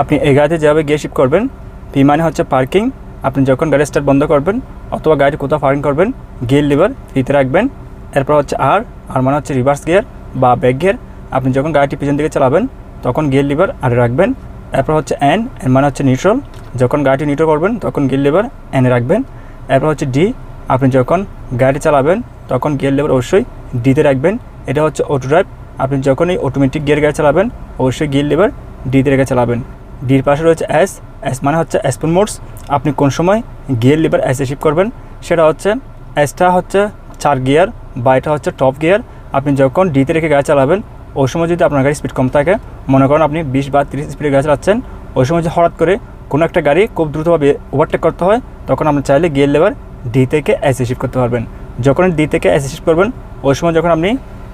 আপনি এই গাড়িতে যেভাবে গিয়ে শিফট করবেন পি মানে হচ্ছে পার্কিং আপনি যখন গাড়ি স্টার্ট বন্ধ করবেন অথবা গাড়ি কোথাও পার্কিং করবেন গিয়ার লিভার পিতে রাখবেন। এরপর হচ্ছে আর আর মানে হচ্ছে রিভার্স গিয়ার বা ব্যাক গিয়ার আপনি যখন গাড়িটি পিছন দিকে চালাবেন, তখন গিয়ার লিভার আর রাখবেন। এরপর হচ্ছে এন এন মানে হচ্ছে নিউট্রাল যখন গাড়িটি নিউট্রাল করবেন, তখন গিয়ার লিভার এনে রাখবেন। এরপর হচ্ছে ডি আপনি যখন গাড়ি চালাবেন, তখন গিয়ার লিভার অবশ্যই ডিতে রাখবেন। এটা হচ্ছে অটো ড্রাইভ আপনি যখনই অটোমেটিক গিয়ার গাড়ি চালাবেন, অবশ্যই গিয়ার লিভার ডিতে রেখে চালাবেন। ডির পাশে রয়েছে অ্যাস অ্যাস মানে হচ্ছে এসপন মোডস। আপনি কোন সময় গিয়ার লিভার এসে শিফট করবেন, সেটা হচ্ছে অ্যাসটা হচ্ছে চার গিয়ার বা এটা হচ্ছে টপ গিয়ার। আপনি যখন ডিতে রেখে গাড়ি চালাবেন, ওই সময় যদি আপনার গাড়ি স্পিড কম থাকে, মনে করেন আপনি বিশ বা তিরিশ স্পিডে গাড়ি চালাচ্ছেন, ওই সময় যে হঠাৎ করে কোনো একটা গাড়ি খুব দ্রুতভাবে ওভারটেক করতে হয়, তখন আপনি চাইলে গিয়ার লেবার ডি থেকে এসে শিফট করতে পারবেন। যখন ডি থেকে এসে শিফট করবেন, ওই সময় যখন আপনি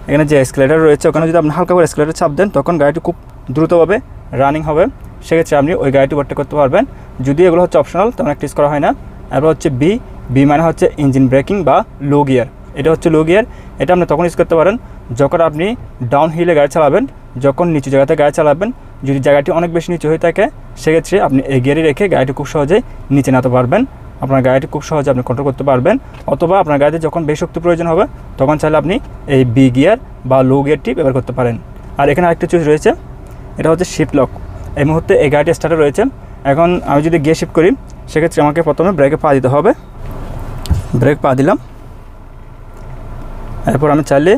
এখানে যে এসকেলেটার রয়েছে, ওখানে যদি আপনি হালকা করে এসকেলেটার চাপ দেন, তখন গাড়িটি খুব দ্রুতভাবে রানিং হবে। সেক্ষেত্রে আপনি ওই গাড়িটি ওভারটেক করতে পারবেন। যদি এগুলো হচ্ছে অপশনাল তেমন একটা করা হয় না। এরপর হচ্ছে বি বি মানে হচ্ছে ইঞ্জিন ব্রেকিং বা লো গিয়ার এটা হচ্ছে লো গিয়ার এটা আপনি তখন ইউজ করতে পারেন। যখন আপনি ডাউন হিলে গাড়ি চালাবেন, যখন নিচু জায়গাতে গাড়ি চালাবেন, যদি জায়গাটি অনেক বেশি নিচু হয়ে থাকে, সেক্ষেত্রে আপনি এই গিয়ারে রেখে গাড়িটি খুব সহজেই নিচে নাতে পারবেন। আপনার গাড়িটি খুব সহজে আপনি কন্ট্রোল করতে পারবেন। অথবা আপনার গাড়িতে যখন বেশি শক্তি প্রয়োজন হবে, তখন চাইলে আপনি এই বি গিয়ার বা লো গিয়ারটি ব্যবহার করতে পারেন। আর এখানে আরেকটা চুজ রয়েছে, এটা হচ্ছে শিফট লক এই মুহূর্তে এই গাড়িটি স্টার্টে রয়েছে। এখন আমি যদি গিয়ে শিফট করি, সেক্ষেত্রে আমাকে প্রথমে ব্রেকে পা দিতে হবে। ব্রেক পা দিলাম। এরপর আমি চাইলে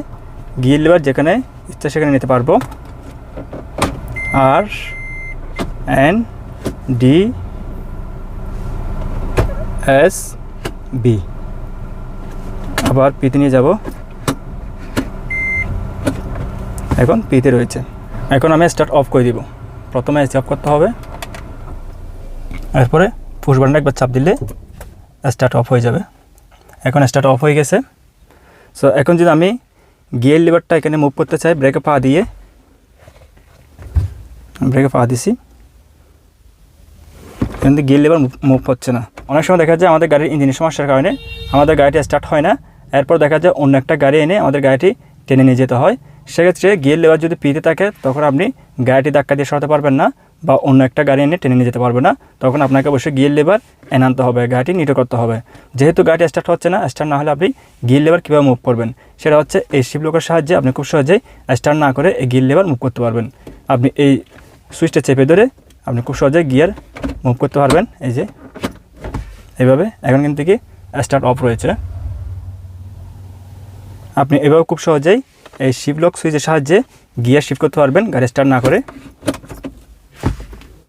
গিয়ে লিভার যেখানে ইচ্ছা সেখানে নিতে পারব। আর এন ডি এস বি আবার পিতে নিয়ে যাব। এখন পিতে রয়েছে। এখন আমি স্টার্ট অফ করে দিব। প্রথমে এসি করতে হবে। এরপরে পুশ বাটনটা একবার চাপ দিলে স্টার্ট অফ হয়ে যাবে। এখন স্টার্ট অফ হয়ে গেছে। সো এখন যদি আমি গিয়ার লিভারটা এখানে মুভ করতে চাই ব্রেকে পা দিয়ে ব্রেকে পা দিছি। কিন্তু গিয়ার লিভার মুভ হচ্ছে না। অনেক সময় দেখা যায় আমাদের গাড়ির ইঞ্জিনের সমস্যার কারণে আমাদের গাড়িটি স্টার্ট হয় না। এরপর দেখা যায় অন্য একটা গাড়ি এনে আমাদের গাড়িটি টেনে নিয়ে যেতে হয়। সেক্ষেত্রে গিয়ার লেবার যদি পিতে থাকে, তখন আপনি গাড়িটি ধাক্কা দিয়ে সরাতে পারবেন না বা অন্য একটা গাড়ি এনে টেনে নিয়ে যেতে পারবে না। তখন আপনাকে অবশ্যই গিয়ার লেবার এনে আনতে হবে, গাড়িটি নিটো করতে হবে। যেহেতু গাড়িটি স্টার্ট হচ্ছে না স্টার্ট না হলে আপনি গিয়ার লেবার কীভাবে মুভ করবেন? সেটা হচ্ছে এই শিপ লোকের সাহায্যে আপনি খুব সহজেই স্টার্ট না করে এই গিয়ার লেবার মুভ করতে পারবেন। আপনি এই সুইচটা চেপে ধরে আপনি খুব সহজে গিয়ার মুভ করতে পারবেন। এই যে, এইভাবে। এখন কিন্তু কি স্টার্ট অফ রয়েছে। আপনি এভাবে খুব সহজেই এই শিপ লক সুইচের সাহায্যে গিয়ার শিফট করতে পারবেন গাড়ি স্টার্ট না করে।